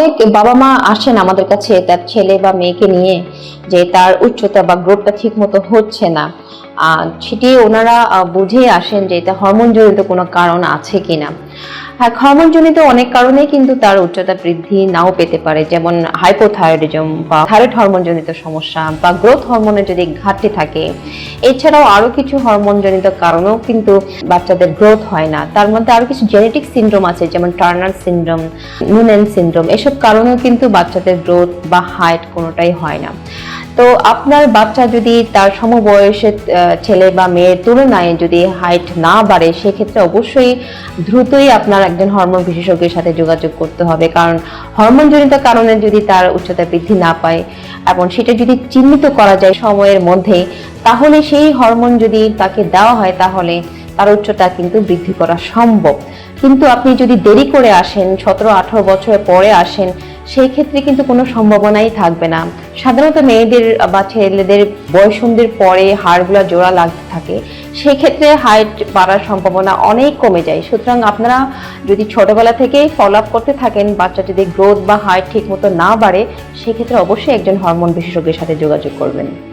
অনেক বাবা মা আসেন আমাদের কাছে, তার ছেলে বা মেয়েকে নিয়ে, যে তার উচ্চতা বা গ্রোথটা ঠিক মতো হচ্ছে না। সেটি ওনারা বুঝে আসেন যে এটা হরমোন জড়িত কোনো কারণ আছে কিনা। হ্যাঁ হরমোন জনিত অনেক কারণে কিন্তু তার উচ্চতা বৃদ্ধি নাও পেতে পারে, যেমন হাইপোথাইরয়েডিজম বা থাইরয়েড হরমোনজনিত সমস্যা বা গ্রোথ হরমোনের যদি ঘাটতি থাকে। এছাড়াও আরও কিছু হরমোনজনিত কারণেও কিন্তু বাচ্চাদের গ্রোথ হয় না। তার মধ্যে আরও কিছু জেনেটিক সিনড্রোম আছে, যেমন টার্নার সিনড্রোম নুনেন সিনড্রোম এসব কারণেও কিন্তু বাচ্চাদের গ্রোথ বা হাইট কোনোটাই হয় না। তো আপনার বাচ্চা যদি তার সমবয়সের ছেলে বা মেয়ের তুলনায় যদি হাইট না বাড়ে, সেক্ষেত্রে অবশ্যই দ্রুতই আপনার একজন হরমোন বিশেষজ্ঞের সাথে যোগাযোগ করতে হবে। কারণ হরমোনজনিত কারণে যদি তার উচ্চতা বৃদ্ধি না পায় এবং সেটা যদি চিহ্নিত করা যায় সময়ের মধ্যে, তাহলে সেই হরমোন যদি তাকে দেওয়া হয়, তাহলে তার উচ্চতা কিন্তু বৃদ্ধি করা সম্ভব। কিন্তু আপনি যদি দেরি করে আসেন, সতেরো আঠারো বছরের পরে আসেন সেই ক্ষেত্রে কিন্তু কোনো সম্ভাবনাই থাকবে না। সাধারণত মেয়েদের বা ছেলেদের বয়সন্ধির পরে হাড়গুলো জোড়া লাগতে থাকে। সেই ক্ষেত্রে হাইট বাড়ার সম্ভাবনা অনেক কমে যায়। সুতরাং আপনারা যদি ছোটবেলা থেকেই ফলো আপ করতে থাকেন, বাচ্চা যদি গ্রোথ বা হাইট ঠিক মতো না বাড়ে, সেক্ষেত্রে অবশ্যই একজন হরমোন বিশেষজ্ঞের সাথে যোগাযোগ করবেন।